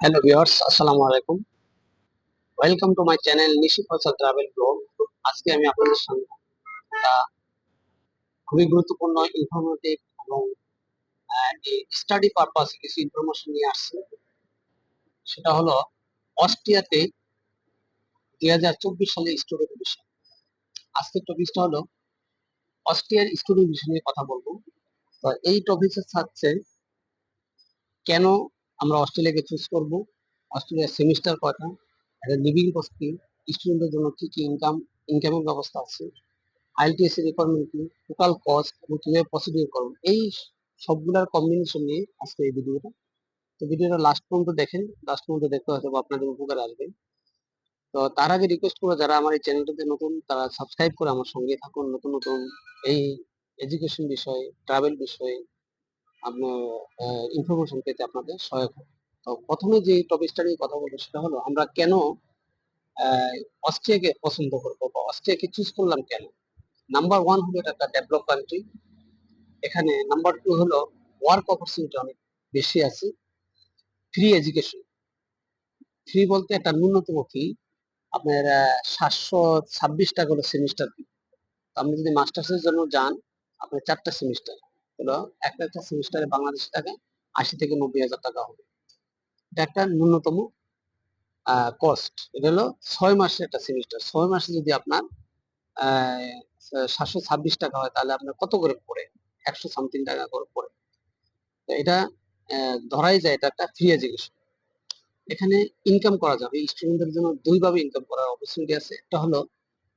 Hello viewers আসসালামু আলাইকুম। Welcome to my channel Nishi Fasal travel blog আজকে আমি আপনাদের সঙ্গে একটা খুবই গুরুত্বপূর্ণ ইনফরমেটিভ এবং স্টাডি পারপাস কিছু ইনফরমেশন নিয়ে আসছি। সেটা হলো অস্ট্রিয়াতে দুই হাজার চব্বিশ সালে স্টুডেন্ট বিষয় আজকের টপিকটা হলো অস্ট্রিয়ার স্টুডেন্ট বিষয় নিয়ে কথা বলব। তো এই টপিকের থাকছে কেন আমরা অস্ট্রেলিয়াকে চুজ করব। অস্ট্রেলিয়ার সেমিস্টার কয়টা একটা লিভিং কস্ট কি স্টুডেন্টের জন্য কি কি ইনকাম ইনকামের ব্যবস্থা আছে? আইএলটিএস এর রিকোয়ারমেন্ট কি? টোটাল কস্ট এবং কীভাবে প্রসিডিউর করব? এই সবগুলার কম্বিনেশন নিয়ে আজকে এই ভিডিওটা তো ভিডিওটা লাস্ট পর্যন্ত দেখেন। লাস্ট পর্যন্ত দেখতে হয়তো আপনাদের উপকার আসবে। তো তার আগে রিকোয়েস্ট করব, যারা আমার এই চ্যানেলটাতে নতুন, তারা সাবস্ক্রাইব করে আমার সঙ্গে থাকুন। নতুন নতুন এই এডুকেশন বিষয়ে ট্রাভেল বিষয়ে আপনার ইনফরমেশন পেতে আপনাদের সহায়ক হবে। তো প্রথমে যে টপিকটা নিয়ে কথা বলব সেটা হলো, আমরা কেন অস্ট্রিয়াকে পছন্দ করব বা অস্ট্রিয়াকে চুজ করলাম কেন? নাম্বার ওয়ান হলো এটা একটা ডেভেলপ কান্ট্রি এখানে নাম্বার টু হলো ওয়ার্ক অপরচুনিটি অনেক বেশি আছে। ফ্রি এডুকেশন ফ্রি বলতে একটা ন্যূনতম ফি আপনার সাতশো ছাব্বিশ টাকা হলো সেমিস্টার ফি আপনি যদি মাস্টার্সের জন্য যান, আপনার চারটা সেমিস্টার হলো একটা একটা সেমিস্টারে বাংলাদেশি টাকা আশি থেকে নব্বই হাজার টাকা হবে। এটা একটা ন্যূনতম কস্ট এটা হলো ছয় মাসের একটা সেমিস্টার ছয় মাসে যদি আপনার সাতশো ছাব্বিশ টাকা হয়, তাহলে আপনার কত করে পড়ে? একশো সামথিং টাকা করে পড়ে। তো এটা ধরাই যায় এটা একটা ফ্রি এডুকেশন এখানে ইনকাম করা যাবে। স্টুডেন্টদের জন্য দুইভাবে ইনকাম করার অপরচুনিটি আছে। একটা হলো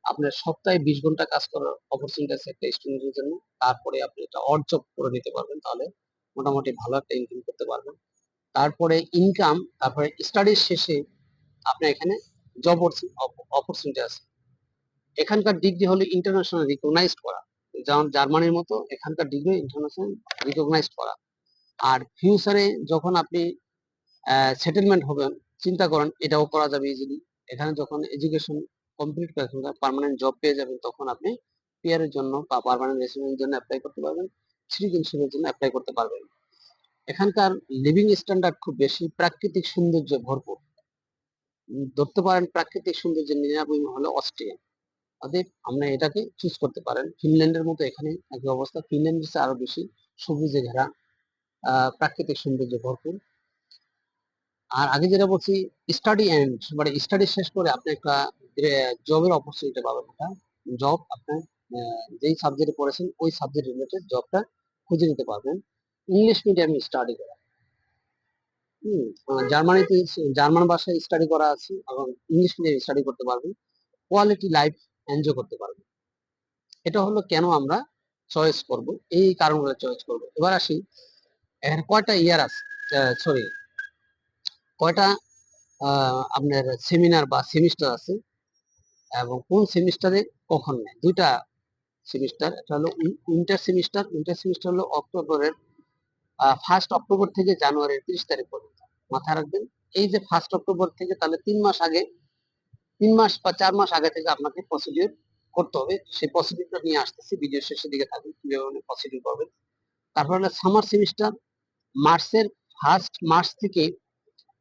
আপনার সপ্তাহে বিশ ঘণ্টা কাজ করার অপরচুনিটি আছে একটা স্টুডেন্টের জন্য। তারপরে আপনি এটা অর্জব করে নিতে পারবেন তাহলে মোটামুটি ভালো একটা ইনকাম করতে পারবেন। তারপরে ইনকাম তারপরে স্টাডির শেষে আপনার এখানে জব অপরচুনিটি আছে। এখানকার ডিগ্রি হলো ইন্টারন্যাশনাল রিকগনাইজড করা। যেমন জার্মানির মতো এখানকার ডিগ্রি ইন্টারন্যাশনাল রিকগনাইজড করা। আর ফিউচারে যখন আপনি সেটেলমেন্ট হবেন, চিন্তা করেন এটাও করা যাবে ইজিলি এখানে যখন এডুকেশন কমপ্লিট করে পার্মানেন্ট জব পেয়ে যাবেন, তখন আপনি পিয়ারের জন্য বা পার্মানেন্ট রেসিডেন্সের জন্য অ্যাপ্লাই করতে পারবেন সিটিজেনশিপের জন্য অ্যাপ্লাই করতে পারবেন। এখানকার লিভিং স্ট্যান্ডার্ড খুব বেশি, প্রাকৃতিক সৌন্দর্য ভরপুর। ধরতে পারেন প্রাকৃতিক সৌন্দর্য নিরাপন্ন হলো অস্ট্রিয়া। অতএব আমরা এটাকে চুজ করতে পারেন। ফিনল্যান্ডের মতো এখানে একই অবস্থা। ফিনল্যান্ডের চেয়ে আরও বেশি সবুজে ঘেরা প্রাকৃতিক সৌন্দর্য ভরপুর। আর আগে যেটা বলছি স্টাডি এন্ড মানে স্টাডি শেষ করে আপনি একটা জবের অপরচুনিটি পাবেন একটা জব আপনার যেই সাবজেক্টে পড়েছেন, ওই সাবজেক্ট রিলেটেড জবটা খুঁজে নিতে পারবেন। ইংলিশ মিডিয়ামে স্টাডি করা। জার্মানিতে জার্মান ভাষায় স্টাডি করা আছে, এবং ইংলিশ মিডিয়ামে স্টাডি করতে পারবেন। কোয়ালিটি লাইফ এনজয় করতে পারবেন। এটা হলো কেন আমরা চয়েস করব, এই কারণগুলো চয়েস করব। এবার আসি এখানে কয়টা ইয়ার আছে সরি কয়টা আপনার সেমিনার বা সেমিস্টার আছে? এবং কোন সেমিস্টারে কখন নেয়? দুইটা সেমিস্টার, একটা হলো উইন্টার সেমিস্টার উইন্টার সেমিস্টার হলো অক্টোবরের ফার্স্ট অক্টোবর থেকে জানুয়ারির তিরিশ তারিখ পর্যন্ত। মাথায় রাখবেন, এই যে ফার্স্ট অক্টোবর থেকে তাহলে তিন মাস আগে, তিন মাস বা চার মাস আগে থেকে আপনাকে প্রসিডিউর করতে হবে। সেই প্রসিডিউরটা নিয়ে আসতেছি ভিডিও শেষের দিকে থাকবে কীভাবে প্রসিডিউর করবেন। তারপর হলো সামার সেমিস্টার মার্চের ফার্স্ট মার্চ থেকে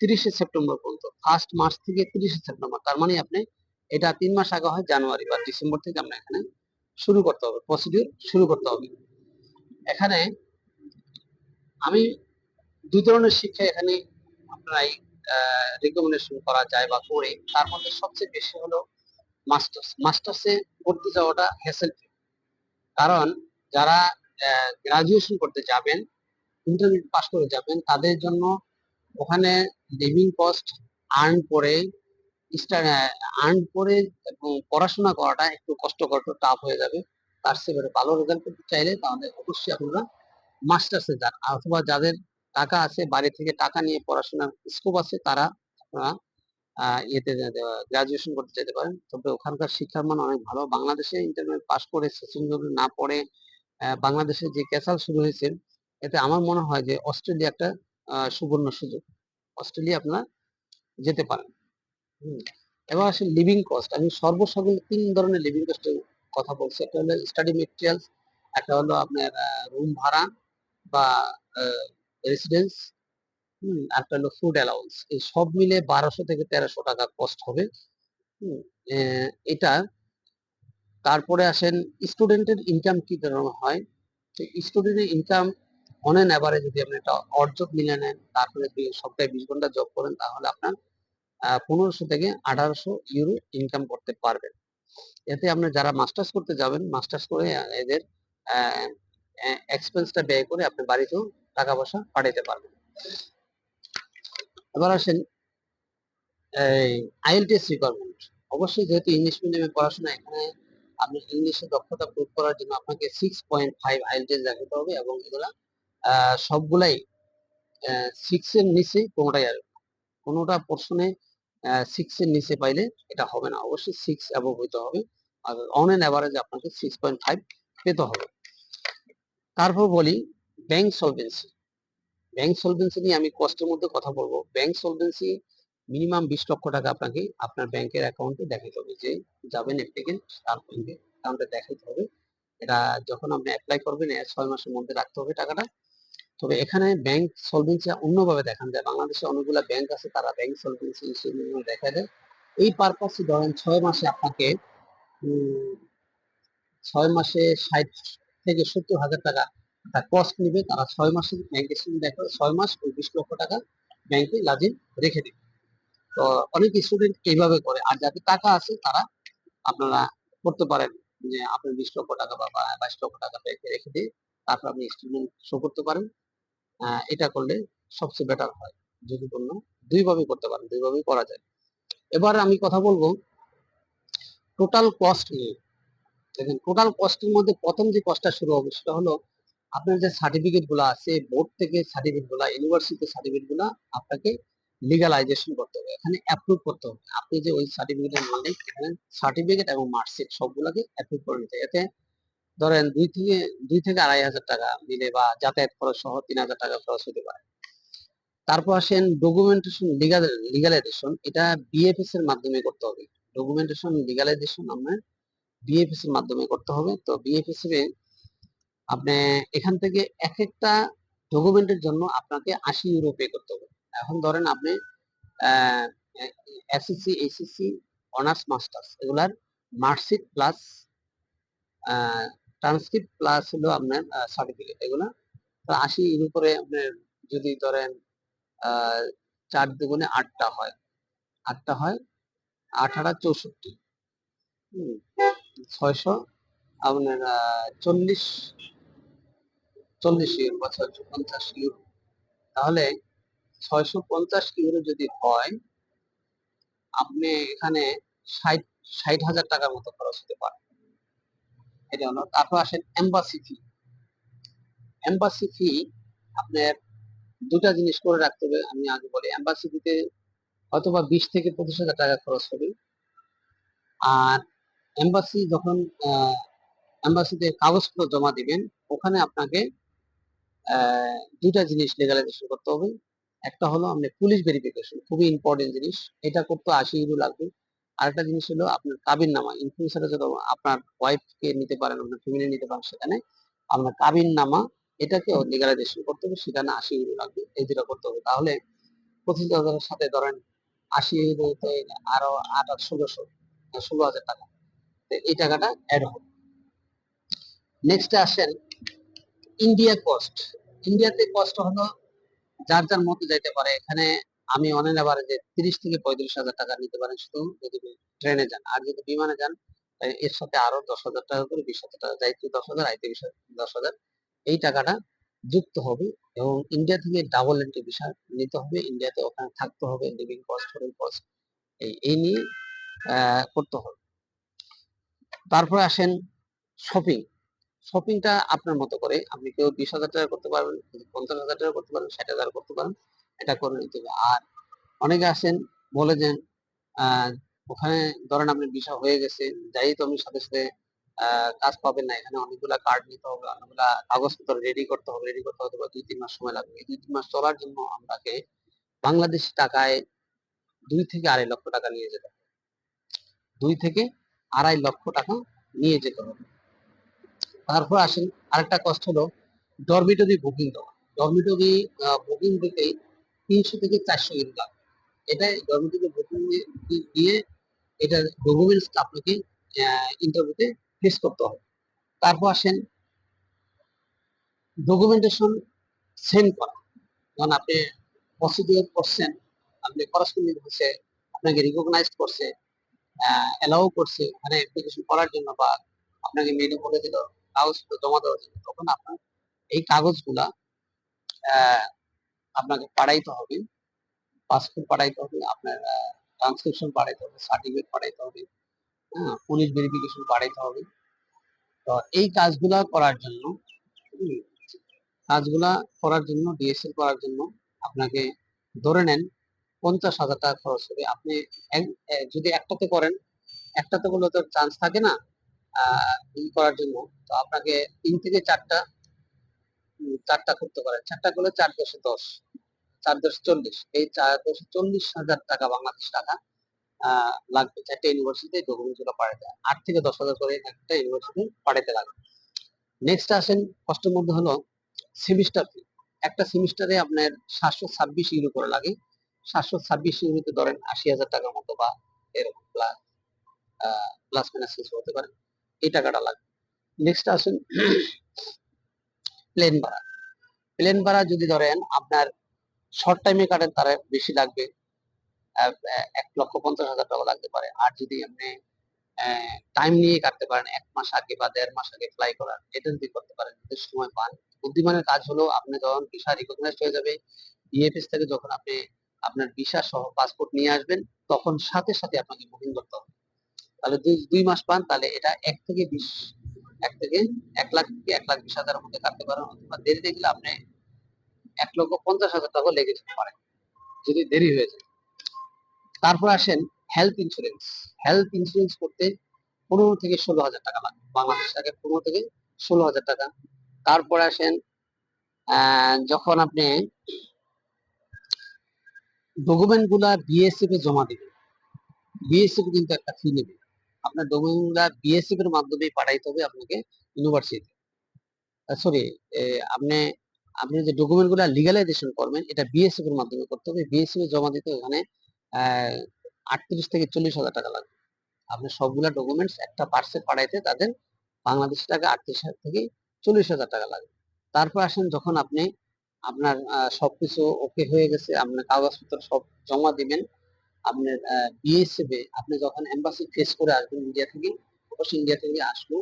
তিরিশে সেপ্টেম্বর পর্যন্ত। ফার্স্ট মার্চ থেকে তিরিশে সেপ্টেম্বর, তার মানে আপনি এটা তিন মাস আগে হয় জানুয়ারি বা ডিসেম্বর থেকে আমরা এখানে শুরু করতে হবে প্রসিডিউর শুরু করতে হবে। এখানে আমি দুই ধরনের শিক্ষা এখানে আপনারাই রিকমেন্ডেশন করা যায় বা করে। তার মধ্যে সবচেয়ে বেশি হলো মাস্টার্স মাস্টার্সে পড়তে যাওয়াটা হ্যাসেল কারণ যারা গ্রাজুয়েশন করতে যাবেন ইন্টারমিডিয়েট পাস করে যাবেন, তাদের জন্য ওখানে লিভিং কস্ট আর্ন করে আর্ন করে পড়াশোনা করাটা একটু কষ্টকর টাফ হয়ে যাবে। তার চেয়ে ভালো রেজাল্ট করতে চাইলে তাহলে অবশ্যই আপনারা মাস্টার্সে যান। অথবা যাদের টাকা আছে, বাড়ি থেকে টাকা নিয়ে পড়াশোনার স্কোপ আছে, তারা আপনারা ইয়েতে গ্রাজুয়েশন করতে যেতে পারেন। তবে ওখানকার শিক্ষার মান অনেক ভালো। বাংলাদেশে ইন্টারমিডিয়েট পাস করে সেশন না পড়ে বাংলাদেশে যে ক্যাসাল শুরু হয়েছে, এতে আমার মনে হয় যে অস্ট্রেলিয়া একটা সুবর্ণ সুযোগ। অস্ট্রেলিয়া আপনারা যেতে পারেন। এবার আসে লিভিং কস্ট আমি সর্বসাধারণ তিন ধরনের লিভিং কস্টের কথা বলছি। একটা হলো স্টাডি মেটেরিয়ালস একটা হলো আপনার রুম ভাড়া বা রেসিডেন্স আরেকটা হলো ফুড অ্যালাউন্স এই সব মিলে বারোশো থেকে তেরোশো টাকা কস্ট হবে। এটা, তারপরে আসেন স্টুডেন্টের ইনকাম কি ধরনের হয়? তো স্টুডেন্টের ইনকাম অন এন অ্যাভারেজ যদি আপনি একটা অর্জক মিলে নেন, তারপরে সপ্তাহে বিশ ঘণ্টা জব করেন, তাহলে আপনার পনেরোশো থেকে আঠারোশো ইউরো ইনকাম করতে পারবেন এতে আপনি যারা মাস্টার্স করতে যাবেন মাস্টার্স করে এদের এক্সপেন্সটা ব্যয় করে আপনি বাড়িতেও টাকা পয়সা পাঠাইতে পারবেন এবার আসেন, এই আইএলটিএস রিকোয়ারমেন্ট অবশ্যই যেহেতু ইংলিশ মিডিয়ামে পড়াশোনা, এখানে আপনি ইংলিশে দক্ষতা প্রুভ করার জন্য আপনাকে সিক্স পয়েন্ট ফাইভ আইএলটিএস দেখাতে হবে এবং এগুলা সবগুলাই সিক্স এর নিচে কোনোটাই আসবে। কোনোটা পোর্শনে সিক্স এর নিচে পাইলে এটা হবে না। অবশ্যই সিক্স অ্যাবভ হইতে হবে। আর অন এন অ্যাভারেজ আপনাকে সিক্স পয়েন্ট ফাইভ পেতে হবে। তারপর বলি ব্যাংক সলভেন্সি ব্যাংক সলভেন্সি নিয়ে আমি কষ্টের মধ্যে কথা বলব। ব্যাংক সলভেন্সি মিনিমাম বিশ লক্ষ টাকা আপনাকে আপনার ব্যাংকের অ্যাকাউন্টে দেখাতে হবে যে যাবেন অ্যাপ্লিকেন্ট তার ব্যাংকের অ্যাকাউন্টে দেখাতে হবে। এটা যখন আপনি অ্যাপ্লাই করবেন ছয় মাসের মধ্যে রাখতে হবে টাকাটা। তবে এখানে ব্যাংক সলভেন্সি অন্যভাবে দেখান যায়। বাংলাদেশে অনেকগুলো ব্যাংক আছে, তারা ব্যাংক সলভেন্সি দেখা দেয় এই পারপাসে ধরেন ছয় মাসে আপনাকে ছয় মাসে ষাট থেকে সত্তর হাজার টাকা তার কস্ট নিবে। তারা ছয় মাসে ব্যাংকের সঙ্গে দেখা, ছয় মাস ওই বিশ লক্ষ টাকা ব্যাংকে লাজিম রেখে দেবে। তো অনেক স্টুডেন্ট এইভাবে করে। আর যাদের টাকা আছে, তারা আপনারা করতে পারেন যে আপনি বিশ লক্ষ টাকা বা বাইশ লক্ষ টাকা ব্যাংকে রেখে দিয়ে তারপর আপনি স্টুডেন্ট শো করতে পারেন। এটা করলে সবচেয়ে বেটার হয়। ঝুঁকিপূর্ণ দুইভাবে করতে পারেন, দুইভাবেই করা যায়। এবার আমি কথা বলব টোটাল কস্ট নিয়ে। দেখেন টোটাল কস্টের মধ্যে প্রথম যে কস্টটা শুরু হবে সেটা হলো আপনার যে সার্টিফিকেটগুলো আছে বোর্ড থেকে সার্টিফিকেটগুলা ইউনিভার্সিটি সার্টিফিকেটগুলা আপনাকে লিগালাইজেশন করতে হবে। এখানে অ্যাপ্রুভ করতে হবে। আপনি যে ওই সার্টিফিকেটের মালিক, এখানে সার্টিফিকেট এবং মার্কশিট সবগুলাকে অ্যাপ্রুভ করে নিতে। এতে ধরেন দুই থেকে দুই থেকে আড়াই হাজার টাকা দিলে বা যাতায়াত খরচ সহ তিন হাজার টাকা খরচ হতে পারে। তারপর আসেন ডকুমেন্টেশন লিগাল লিগালাইজেশন এটা বিএফএস এর মাধ্যমে করতে হবে। ডকুমেন্টেশন লিগালাইজেশন আপনার বিএফএস এর মাধ্যমে করতে হবে। তো বিএফএস এর আপনি এখান থেকে এক একটা ডকুমেন্টের জন্য আপনাকে আশি ইউরো পে করতে হবে। এখন ধরেন আপনি এসএসসি এইচএসসি অনার্স মাস্টার্স এগুলার মার্কশিট প্লাস ট্রান্সক্রিপ্ট প্লাস হলো আপনার সার্টিফিকেট এগুলা তো আশি ইউরো করে আপনার যদি ধরেন চার দুগুণে আটটা হয় আটটা হয় আঠারো চৌষট্টি। ছয়শো আপনার চল্লিশ চল্লিশ ইউরো বা ছয়শো পঞ্চাশ ইউরো। তাহলে ছয়শো পঞ্চাশ ইউরো যদি হয়, আপনি এখানে ষাট ষাট হাজার টাকার মতো খরচ হতে পারে। এটা হলো তারপর আসেন এম্বাসি ফি এম্বাসি ফি আপনার দুটা জিনিস করে রাখতে হবে, আমি আগে বলি। এম্বাসি ফিতে বিশ থেকে পঁচিশ হাজার টাকা খরচ হবে। আর এম্বাসি যখন এম্বাসিতে কাগজপত্র জমা দিবেন, ওখানে আপনাকে দুইটা জিনিস লেগালাইজেশন করতে হবে। একটা হলো আপনি পুলিশ ভেরিফিকেশন খুবই ইম্পর্টেন্ট জিনিস। এটা করতে আশি ইউরো লাগবে। আরেকটা জিনিস হলো আপনার কাবিন নামা ইনফ্লুয়েন্সারে যদি আপনার ওয়াইফকে নিতে পারেন আপনার ফ্যামিলি নিতে পারেন সেখানে আপনার কাবিন নামা এটাকেও লিগালাইজেশন করতে হবে সেখানে আশি ইউরো লাগবে এই দুটা করতে হবে। তাহলে পঁচিশ হাজারের সাথে ধরেন আশি ইউরোতে আরও আট আট ষোলোশো ষোলো হাজার টাকা। এই টাকাটা অ্যাড হবে। নেক্সট আসেন ইন্ডিয়া কস্ট ইন্ডিয়াতে কস্ট হলো যার যার মতো যাইতে পারে। এখানে আমি অনেক আবার যে তিরিশ থেকে পঁয়ত্রিশ হাজার টাকা নিতে পারেন শুধু যদি ট্রেনে যান। আর যদি বিমানে যান এর সাথে আরও দশ হাজার টাকা করে, বিশ হাজার টাকা যাইতে দশ হাজার আইতে বিশ দশ হাজার, এই টাকাটা যুক্ত হবে এবং ইন্ডিয়া থেকে ডাবল এন্ট্রি ভিসা নিতে হবে। ইন্ডিয়াতে ওখানে থাকতে হবে লিভিং কস্ট হোটেল কস্ট এই এই নিয়ে করতে হবে। তারপরে আসেন শপিং শপিংটা আপনার মতো করে আপনি কেউ বিশ হাজার টাকা করতে পারবেন, পঞ্চাশ হাজার টাকা করতে পারেন ষাট হাজার করতে পারেন এটা করে নিতে হবে। আর অনেকে আসেন, বলে যে ওখানে ধরেন আপনি ভিসা হয়ে গেছে, যাই তো আপনি সাথে সাথে কাজ পাবেন না। এখানে অনেকগুলা কার্ড নিতে হবে, অনেকগুলা কাগজপত্র রেডি করতে হবে রেডি করতে হয়তো বা দুই, তিন মাস সময় লাগবে। দুই, তিন মাস চলার জন্য আপনাকে বাংলাদেশ টাকায় দুই থেকে আড়াই লক্ষ টাকা নিয়ে যেতে হবে। দুই থেকে আড়াই লক্ষ টাকা নিয়ে যেতে হবে। তারপর আসেন, আরেকটা কষ্ট হলো ডরমিটরি বুকিং দেওয়া। ডরমিটরি বুকিং দিতে তিনশো থেকে চারশো ইউরো লাগবে এটাই গভর্নমেন্ট থেকে দিয়ে এটা ডকুমেন্টস আপনাকে ইন্টারভিউতে ফেস করতে হবে। তারপর আসেন ডকুমেন্টেশন সেন্ড করা। যখন আপনি প্রসিডিওর করছেন, আপনি করাসপন্ডিং হচ্ছে, আপনাকে রিকগনাইজ করছে অ্যালাউ করছে ওখানে অ্যাপ্লিকেশন করার জন্য বা আপনাকে মেনু করে দিল, কাগজগুলো জমা দেওয়ার জন্য, তখন আপনার এই কাগজগুলা আপনাকে পাঠাইতে হবে পাসপোর্ট পাঠাইতে হবে, আপনার ট্রান্সক্রিপশন পাঠাইতে হবে সার্টিফিকেট পাঠাইতে হবে হ্যাঁ পুলিশ ভেরিফিকেশন পাঠাইতে হবে। তো এই কাজগুলা করার জন্য কাজগুলা করার জন্য ডিএসএল করার জন্য আপনাকে ধরে নেন পঞ্চাশ হাজার টাকা খরচ হবে। আপনি যদি একটাতে করেন, একটাতে করলে তো চান্স থাকে না করার জন্য। তো আপনাকে তিন থেকে চারটা চারটা করতে পারেন। চারটা করলে চার দশে দশ, চার দশ চল্লিশ। এই চার দশ চল্লিশ হাজার টাকা বাংলাদেশ টাকা লাগবে। চারটে ইউনিভার্সিটি ডকুমেন্টগুলো পাঠাতে। আট থেকে দশ হাজার করে একটা ইউনিভার্সিটি পাঠাতে লাগবে। নেক্সট আসেন কষ্টের মধ্যে হলো সেমিস্টার ফি একটা সেমিস্টারে আপনার সাতশো ছাব্বিশ ইউরো করে লাগে। সাতশো ছাব্বিশ ইউরোতে ধরেন আশি হাজার টাকার মতো বা এরকম প্লাস প্লাস মাইনাস হতে পারে। এই টাকাটা লাগবে। নেক্সট আসেন প্লেন ভাড়া। প্লেন ভাড়া যদি ধরেন, আপনার শর্ট টাইমে কাটেন তারা বেশি লাগবে। এক লক্ষ পঞ্চাশ হাজার টাকা লাগতে পারে। আর যদি আপনি টাইম নিয়ে কাটতে পারেন, এক মাস আগে বা দেড় মাস আগে ফ্লাই করার, এটা যদি করতে পারেন যদি সময় পান। বুদ্ধিমানের কাজ হলো, আপনি যখন ভিসা রিকগনাইজ হয়ে যাবে বিএফএস থেকে যখন আপনি আপনার ভিসা সহ পাসপোর্ট নিয়ে আসবেন, তখন সাথে সাথে আপনাকে বুকিং করতে হবে। তাহলে দুই দুই মাস পান, তাহলে এটা এক থেকে বিশ এক থেকে এক লাখ থেকে এক লাখ বিশ হাজারের মধ্যে কাটতে পারেন, অথবা দেরিতে গেলে আপনি এক লক্ষ পঞ্চাশ হাজার টাকা লেগে যেতে পারে, যদি দেরি হয়ে যায়। তারপর আসেন হেলথ ইন্স্যুরেন্স হেলথ ইন্স্যুরেন্স করতে পনেরো থেকে ষোলো হাজার টাকা লাগবে বাংলাদেশ টাকা পনেরো থেকে ষোলো হাজার টাকা। তারপরে আসেন যখন আপনি ডকুমেন্টগুলা বিএসএফ এ জমা দিবেন বিএসএফ কিন্তু একটা ফি নেবে আপনার ডকুমেন্টগুলা বিএসএফ এর মাধ্যমে পাঠাইতে হবে আপনাকে ইউনিভার্সিটি সরি আপনি আপনি যে ডকুমেন্টগুলা লিগালাইজেশন করবেন, এটা বিএসএফ এর মাধ্যমে করতে হবে। বিএসএফ এ জমা দিতে ওখানে আটত্রিশ থেকে চল্লিশ হাজার টাকা লাগবে। আপনি সবগুলা ডকুমেন্টস একটা পার্সেল পাঠাইতে তাদের বাংলাদেশ টাকা আটত্রিশ হাজার থেকে চল্লিশ হাজার টাকা লাগবে। তারপর আসেন যখন আপনি আপনার সবকিছু ওকে হয়ে গেছে, আপনার কাগজপত্র সব জমা দিবেন আপনার বিএসএফ আপনি যখন এম্বাসি ফেস করে আসবেন ইন্ডিয়া থেকে, অবশ্যই ইন্ডিয়া থেকে আসলো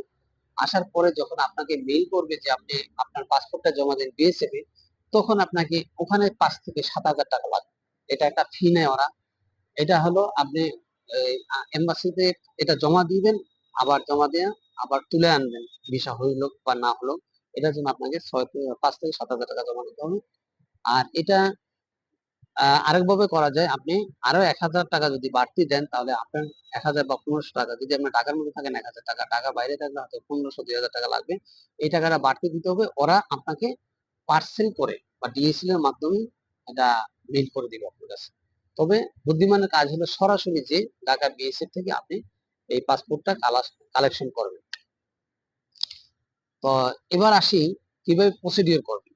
আসার পরে যখন আপনাকে মেইল করবে যে আপনি আপনার পাসপোর্টটা জমা দেন এ, তখন আপনাকে ওখানে পাঁচ থেকে সাত হাজার টাকা লাগবে। এটা একটা ফি নেয় ওরা। এটা হলো আপনি এম্বাসিতে এটা জমা দিবেন, আবার জমা দিয়ে আবার তুলে আনবেন ভিসা হইল বা না হলো। এটার জন্য আপনাকে ছয় পাঁচ থেকে সাত হাজার টাকা জমা দিতে হবে। আর এটা আরেকভাবে করা যায়, আপনি আরও এক হাজার টাকা যদি বাড়তি দেন, তাহলে আপনার এক হাজার বা পনেরোশো টাকা, যদি আপনার টাকার মধ্যে থাকেন এক হাজার টাকা টাকা বাইরে থাকলে হয়তো পনেরোশো, দুই হাজার টাকা লাগবে। এই টাকাটা বাড়তি দিতে হবে, ওরা আপনাকে পার্সেল করে বা ডিএসএল এর মাধ্যমে এটা মেইল করে দিবে আপনার কাছে। তবে বুদ্ধিমানের কাজ হলো সরাসরি যে ঢাকা বিএসএফ থেকে আপনি এই পাসপোর্টটা কালেকশন করবেন। তো এবার আসি কীভাবে প্রসিডিওর করবেন।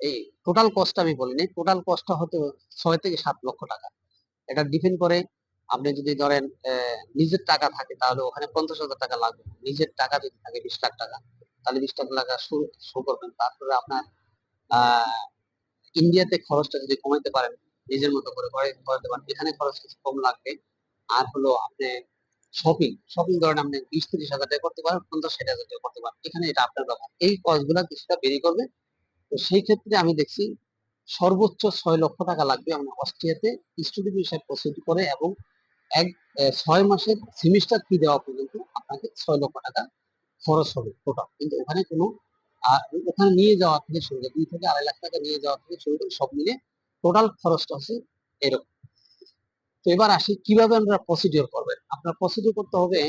এই টোটাল কস্ট আমি বলিনি। টোটাল কস্টটা হতে ছয় থেকে সাত লক্ষ টাকা। এটা ডিপেন্ড করে আপনি যদি ধরেন নিজের টাকা থাকে, তাহলে ওখানে পঞ্চাশ হাজার টাকা লাগবে। নিজের টাকা যদি থাকে বিশ লাখ টাকা, তাহলে বিশ লাখ টাকা শো করবেন। তারপরে আপনার ইন্ডিয়াতে খরচটা যদি কমাইতে পারেন, নিজের মতো করে করে করাতে পারেন এখানে খরচ কিছু কম লাগবে। আর হলো আপনি শপিং শপিং ধরেন আপনি বিশ তিরিশ হাজার টাকা করতে পারেন, পঞ্চাশ ষাট হাজার টাকা করতে পারেন। এখানে এটা আপনার ব্যাপার এই কস্টগুলো কিছুটা বেরি করবে। তো সেই ক্ষেত্রে আমি দেখছি সর্বোচ্চ ছয় লক্ষ টাকা লাগবে আমরা অস্ট্রিয়াতে স্টুডেন্ট হিসাবে প্রসিড করে এবং এক ছয় মাসের সেমিস্টার ফি দেওয়া পর্যন্ত আপনাকে ছয় লক্ষ টাকা খরচ হবে টোটাল কিন্তু ওখানে কোনো ওখানে নিয়ে যাওয়া থেকে শুরু করে দুই থেকে আড়াই লাখ টাকা নিয়ে যাওয়া থেকে শুরু করে সব মিলে টোটাল খরচটা হচ্ছে এরকম। তো এবার আসি কীভাবে আমরা প্রসিডিওর করবেন? আপনার প্রসিডিওর করতে হবে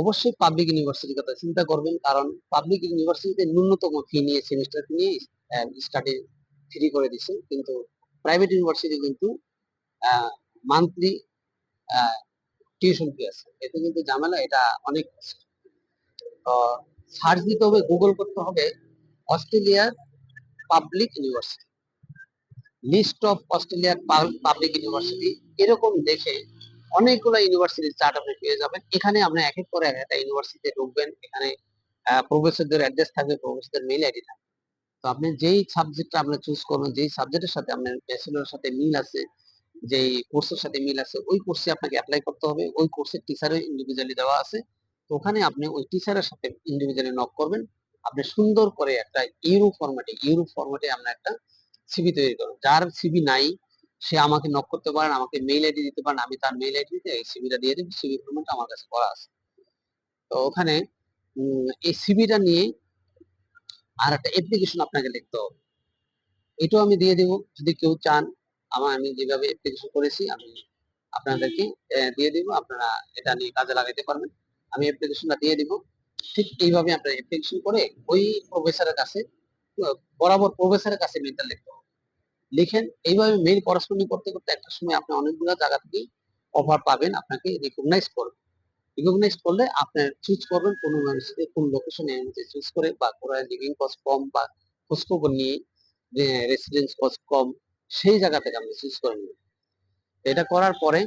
অবশ্যই পাবলিক ইউনিভার্সিটির কথা চিন্তা করবেন, কারণ পাবলিক ইউনিভার্সিটিতে ন্যূনতম ফি নিয়ে সেমিস্টার ফি নিয়ে স্টাডি ফ্রি করে দিছে। কিন্তু প্রাইভেট ইউনিভার্সিটি কিন্তু মান্থলি টিউশন ফি আছে। এতে কিন্তু ঝামেলা, এটা অনেক সার্চ দিতে হবে গুগল করতে হবে, অস্ট্রেলিয়ার পাবলিক ইউনিভার্সিটি লিস্ট অফ অস্ট্রেলিয়ার পাবলিক ইউনিভার্সিটি এরকম দেখে অনেকগুলো ইউনিভার্সিটির চার্ট আপনি পেয়ে যাবেন। এখানে আপনি এক এক করে একটা ইউনিভার্সিটিতে ঢুকবেন। এখানে প্রফেসরদের অ্যাড্রেস থাকবে প্রফেসরদের মেইল আইডি থাকবে। তো আপনি যেই সাবজেক্টটা আপনি চুজ করবেন, যেই সাবজেক্টের সাথে আপনার ব্যাচেলরের সাথে মিল আছে, যেই কোর্সের সাথে মিল আছে, ওই কোর্সে আপনাকে অ্যাপ্লাই করতে হবে। ওই কোর্সের টিচারও ইন্ডিভিজুয়ালি দেওয়া আছে। তো ওখানে আপনি ওই টিচারের সাথে ইন্ডিভিজুয়ালি নক করবেন। আপনি সুন্দর করে একটা ইউরো ফরম্যাটে ইউরো ফরম্যাটে আমরা একটা সিভি তৈরি করবেন। যার সিভি নাই সে আমাকে নক করতে পারেন আমাকে মেইল আইডি দিতে পারেন আমি তার মেইল আইডি দিতে এই সিভিটা দিয়ে দেবো সিভি ফরম্যাটটা আমার কাছে করা আছে। তো ওখানে এই সিভিটা নিয়ে আর একটা অ্যাপ্লিকেশন আপনাকে লিখতে হবে। এটাও আমি দিয়ে দেবো, যদি কেউ চান, আমার আমি যেভাবে অ্যাপ্লিকেশন করেছি, আমি আপনাদেরকে দিয়ে দিব, আপনারা এটা নিয়ে কাজে লাগাইতে পারবেন। আমি অ্যাপ্লিকেশনটা দিয়ে দিব, ঠিক এইভাবে আপনারা অ্যাপ্লিকেশন করে ওই প্রফেসরের কাছে বরাবর প্রফেসরের কাছে মেলটা লিখতে হবে। লিখেন। এইভাবে মেইল করেসপন্ডিং করতে করতে একটা সময় আপনি অনেকগুলো জায়গা থেকে অফার পাবেন, আপনাকে রিকগনাইজ করবে। রিকগনাইজ করলে আপনার চুজ করবেন কোন ইউনিভার্সিটি কোন লোকেশনে চুজ করে বা কোথায় লিভিং কস্ট কম বা খোঁজখবর নিয়ে যে রেসিডেন্স কস্ট কম, সেই জায়গা থেকে আপনি চুজ করে নেবেন। এটা করার পরে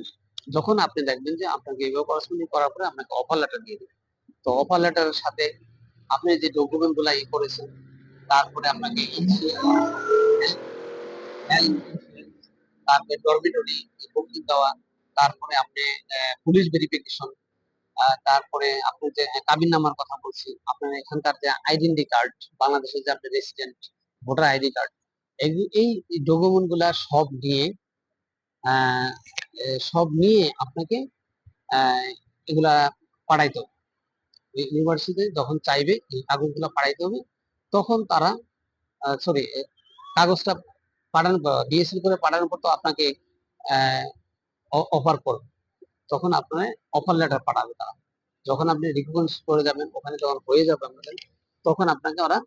যখন আপনি দেখবেন যে আপনাকে এইভাবে করেসপন্ডিং করার পরে আপনাকে অফার লেটার দিয়ে দেবে। তো অফার লেটারের সাথে আপনি যে ডকুমেন্টগুলা ই করেছেন, তারপরে আপনাকে তারপরে ডরমিটরি বুকিং দেওয়া, তারপরে আপনি পুলিশ ভেরিফিকেশন তারপরে আপনি যে কাবিন নামার কথা বলছি, আপনার এখানকার যে আইডেন্টি কার্ড বাংলাদেশের যে আপনি রেসিডেন্ট ভোটার আইডি কার্ড এই ডকুমেন্টগুলা সব নিয়ে সব নিয়ে আপনাকে এগুলা পাঠাইতে হবে। ইউনিভার্সিটিতে যখন চাইবে, এই কাগজগুলো পাঠাইতে হবে, তখন তারা সরি কাগজটা পাঠানোর পর ডিএসএল করে পাঠানোর পর তো আপনাকে অফার করবে। তখন আপনার অফার লেটার পাঠাবে তারা। যখন আপনি রিকমেন্স করে যাবেন, ওখানে যখন হয়ে যাবে আপনাদের, তখন আপনাকে ওরা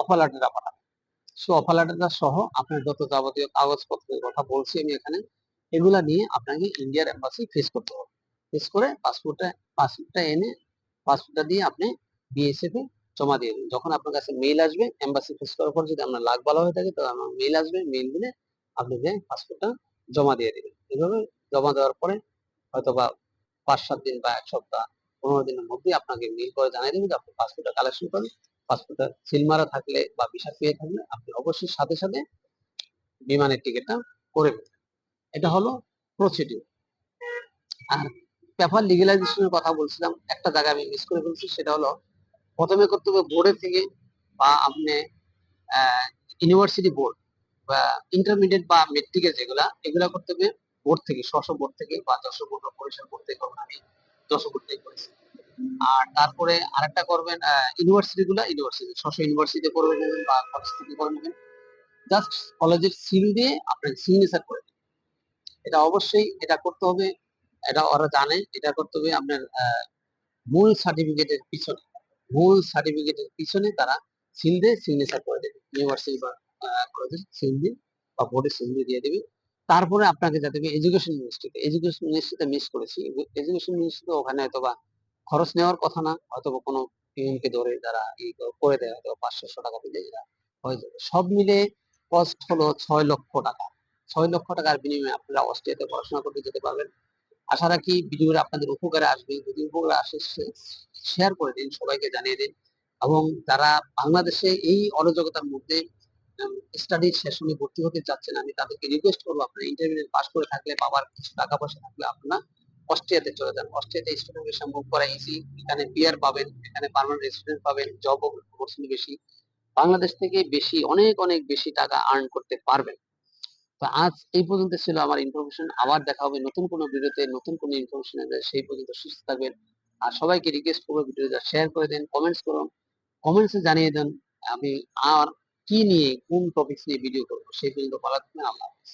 অফার লেটারটা পাঠাবে। সো অফার লেটারটা সহ আপনার যত যাবতীয় কাগজপত্রের কথা বলছি আমি এখানে, এগুলা নিয়ে আপনাকে ইন্ডিয়ার এম্বাসি ফেস করতে হবে। ফেস করে পাসপোর্টটা পাসপোর্টটা এনে পাসপোর্টটা দিয়ে আপনি বিএসএফ এ জমা দিয়ে দিন যখন আপনার কাছে মেইল আসবে এম্বাসি ফেস করার পর যদি আপনার লাগ ভালো হয়ে থাকে তবে আমার মেইল আসবে মেইল দিলে আপনি যে পাসপোর্টটা জমা দিয়ে দিবেন। এভাবে জমা দেওয়ার পরে হয়তো বা পাঁচ, সাত দিন বা এক সপ্তাহ, পনেরো দিনের মধ্যে আপনাকে মেইল করে জানিয়ে দেবে যে আপনি পাসপোর্টটা কালেকশন করেন। পাসপোর্টটা সিল মারা থাকলে বা ভিসা পেয়ে থাকলে আপনি অবশ্যই সাথে সাথে বিমানের টিকিটটা করে ফেলবেন এটা হলো প্রসিডিউর আর পেপার লিগেলাইজেশনের কথা বলছিলাম, একটা জায়গা আমি মিস করে ফেলছি, সেটা হলো প্রথমে করতে হবে বোর্ডের থেকে বা আপনি ইউনিভার্সিটি বোর্ড বা ইন্টারমিডিয়েট বা মেট্রিকের যেগুলা, এগুলা করতে হবে বোর্ড থেকে স্ব বোর্ড থেকে বা দশ বোর্ড বা পরিসর বোর্ড থেকে করবেন আমি দশ বোর্ড থেকে করেছি। আর তারপরে আরেকটা করবেন ইউনিভার্সিটি গুলা ইউনিভার্সিটি স্ব ইউনিভার্সিটি করে নেবেন বা কলেজ থেকে করে নেবেন। জাস্ট কলেজের সিল দিয়ে আপনার সিগনেচার করে নেবেন। এটা অবশ্যই, এটা করতে হবে, এটা ওরা জানে, এটা করতে হবে আপনার মূল সার্টিফিকেটের পিছনে। মূল সার্টিফিকেটের পিছনে তারা সিল দিয়ে সিগনেচার করে দেবে। ইউনিভার্সিটি বা কলেজের সিল দিয়ে বা বোর্ডের সিল দিয়ে দিয়ে দেবে। তারপরে আপনাকে যাতে এডুকেশন মিনিস্ট্রিতে এডুকেশন মিনিস্ট্রিতে মিস করেছি এডুকেশন মিনিস্ট্রিতে ওখানে হয়তো বা খরচ নেওয়ার কথা না, হয়তো বা কোনো পিএমকে ধরে যারা এই করে দেয়, হয়তো পাঁচশো টাকা দিলে এরা হয়ে যাবে। সব মিলে কস্ট হলো ছয় লক্ষ টাকা। ছয় লক্ষ টাকার বিনিময়ে আপনারা অস্ট্রেলিয়াতে পড়াশোনা করতে যেতে পারবেন। আশা রাখি ভিডিওটা আপনাদের উপকারে আসবে। যদি উপকারে আসে শেয়ার করে দিন, সবাইকে জানিয়ে দিন। এবং যারা বাংলাদেশে এই অরাজকতার মধ্যে স্টাডি সেশনে ভর্তি হতে চাচ্ছেন, আমি তাদেরকে রিকোয়েস্ট করব আপনারা ইন্টারভিউ পাস করে থাকলে, বাবার কিছু টাকা পয়সা থাকলে আপনারা অস্ট্রিয়াতে চলে যান। অস্ট্রিয়াতে স্টুডেন্ট ভিসা মুভ করা ইজি এখানে পিয়ার পাবেন, এখানে পার্মানেন্ট রেসিডেন্ট পাবেন জব অপরচুনিটি বেশি। বাংলাদেশ থেকে বেশি, অনেক অনেক বেশি টাকা আর্ন করতে পারবেন। তো আজ এই পর্যন্ত ছিল আমার ইনফরমেশন আবার দেখা হবে নতুন কোনো ভিডিওতে, নতুন কোনো ইনফরমেশন সেই পর্যন্ত সুস্থ থাকবেন। আর সবাইকে রিকোয়েস্ট করব ভিডিওটা শেয়ার করে দেন কমেন্টস করুন। কমেন্টসে জানিয়ে দেন আমি আর কি নিয়ে, কোন টপিকস নিয়ে ভিডিও করব, সেই পর্যন্ত ভালো থাকবেন। আল্লাহ হাফেজ।